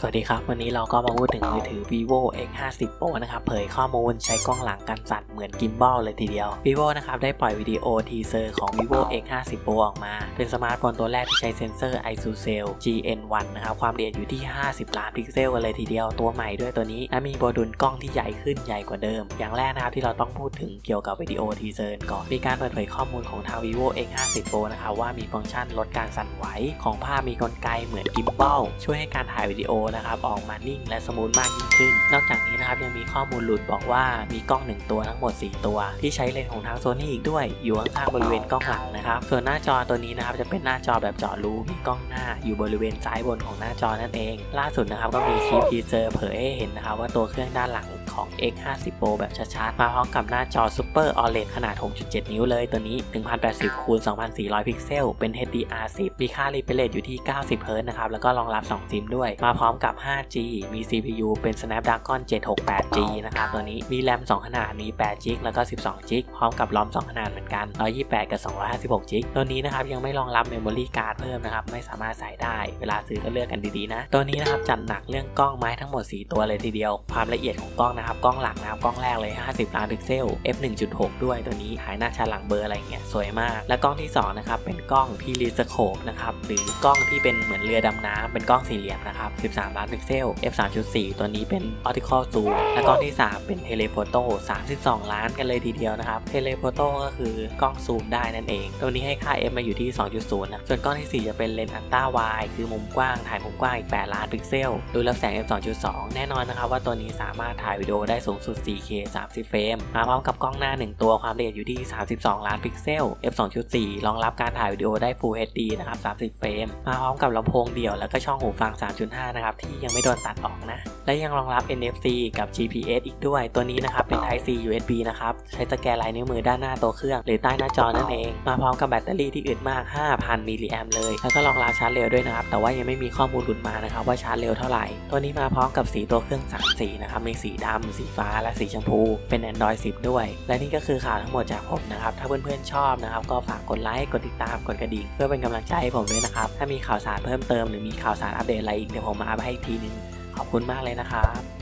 สวัสดีครับ วันนี้เราก็มาพูดถึงมือถือ vivo x 5 0 pro นะครับ เผยข้อมูลใช้กล้องหลังกันสั่นเหมือนกิมบอลเลยทีเดียว vivo นะครับ ได้ปล่อยวิดีโอทีเซอร์ของ vivo x 5 0 pro ออกมา เป็นสมาร์ทโฟนตัวแรกที่ใช้เซ็นเซอร์ ISOCELL GN1 นะครับ ความละเอียดอยู่ที่ 50 ล้านพิกเซลกันเลยทีเดียวตัวใหม่ด้วยตัวนี้และมีโมดูลกล้องที่ใหญ่ขึ้นใหญ่กว่าเดิม อย่างแรกนะครับที่เราต้องพูดถึงเกี่ยวกับวิดีโอทีเซอร์ก่อนมีการเปิดเผยข้อมูลของทาง vivo x 5 0 pro นะครับว่ามีฟังก์ชันลดการสั่นไหวของภาพมีกลไกเหมือนกิมบอลช่วยให้การถ่ายวิดีโอนะครับออกมานิ่งและสมูทมากยิ่งขึ้น นอกจากนี้นะครับยังมีข้อมูลหลุดบอกว่ามีกล้อง 1 ตัวทั้งหมด 4 ตัว ที่ใช้เลนส์ของทางโซนี่อีกด้วย อยู่ข้างๆบริเวณกล้องหลังนะครับส่วนหน้าจอตัวนี้นะครับจะเป็นหน้าจอแบบเจาะรูมีกล้องหน้าอยู่บริเวณซ้ายบนของหน้าจอนั่นเอง ล่าสุดนะครับก็มีคลิปทีเซอร์เผยให้เห็นนะครับว่าตัวเครื่องด้านหลัง ของ X 5 0 Pro แบบชัดๆ มาพร้อมกับหน้าจอ Super OLED ขนาด 6.7 นิ้วเลยตัวนี้ 1080คูณ2400 พิกเซล เป็น HDR10 มีค่า refresh rate อยู่ที่ 90 Hz นะครับ แล้วก็รองรับ 2 ซิมด้วย มาพร้อมกับ 5G มี CPU เป็น Snapdragon 768G นะครับตัวนี้ มี RAM 2ขนาด มี 8GB แล้วก็ 12GB พร้อมกับ ROM 2ขนาดเหมือนกัน 128 กับ 256GB ตัวนี้นะครับยังไม่รองรับ Memory Card เพิ่มนะครับ ไม่สามารถใส่ได้ เวลาซื้อก็เลือกกันดีๆนะ ตัวนี้นะครับจัดหนักเรื่องกล้องไม้ทั้งหมด 4 ตัวเลยทีเดียว ความละเอียดของกล้องนะครับกล้องหลังนะครับกล้องแรกเลย 50 ล้านพิกเซล f 1.6 ด้วยตัวนี้ถ่ายหน้าชัดหลังเบอร์อะไรเงี้ยสวยมาก และกล้องที่2นะครับเป็นกล้องที่รีสโคปนะครับหรือกล้องที่เป็นเหมือนเรือดำน้ำเป็นกล้องสี่เหลี่ยมนะครับ 13 ล้านพิกเซล f 3.4 ตัวนี้เป็น optical zoom และกล้องที่ 3 เป็น telephoto 32 ล้านกันเลยทีเดียวนะครับ telephoto ก็คือกล้องซูมได้นั่นเอง ตัวนี้ให้ค่า f มาอยู่ที่ 2.0 นะ ส่วนกล้องที่ 4 จะเป็นเลนส์อัลตร้าไวคือมุมกว้างถ่ายมุมกว้างอีก 8 ล้านพิกเซล ดูรับแสง f 2.2 แน่นอนนะครับว่าตัวนี้สามารถถ่ายวิดีโอได้สูงสุด 4K 30 เฟรม มาพร้อมกับกล้องหน้า 1 ตัวความละเอียดอยู่ที่ 32 ล้านพิกเซล f 2.4รองรับการถ่ายวิดีโอได้ Full HD นะครับ 30 เฟรม มาพร้อมกับลำโพงเดี่ยวแล้วก็ช่องหูฟัง 3.5 นะครับ ที่ยังไม่โดนตัดออกนะ และยังรองรับ NFC กับ GPS อีกด้วย ตัวนี้นะครับเป็น Type C USB นะครับ ใช้สแกนลายนิ้วมือด้านหน้าตัวเครื่อง หรือใต้หน้าจอนั่นเอง มาพร้อมกับแบตเตอรี่ที่อึดมาก 5,000 มิลลิแอมเลย แล้วก็รองรับชาร์จเร็วด้วยนะครับ แต่ว่ายังไม่มีข้อมูลหลุดมานะครับว่าชาร์จเร็วเท่าไหร่ ตัวนี้มาพร้อมกับสีตัวเครื่อง3สีนะครับ มีสีดำสีฟ้าและสีชมพูเป็น Android 10 ด้วย และนี่ก็คือข่าวทั้งหมดจากผมนะครับ ถ้าเพื่อนๆชอบนะครับ ก็ฝากกดไลค์กดติดตามกดกระดิ่งเพื่อเป็นกำลังใจให้ผมด้วยนะครับ ถ้ามีข่าวสารเพิ่มเติมหรือมีข่าวสารอัปเดตอะไรอีกเดี๋ยวผมมาอัปให้อีกทีนึงขอบคุณมากเลยนะครับ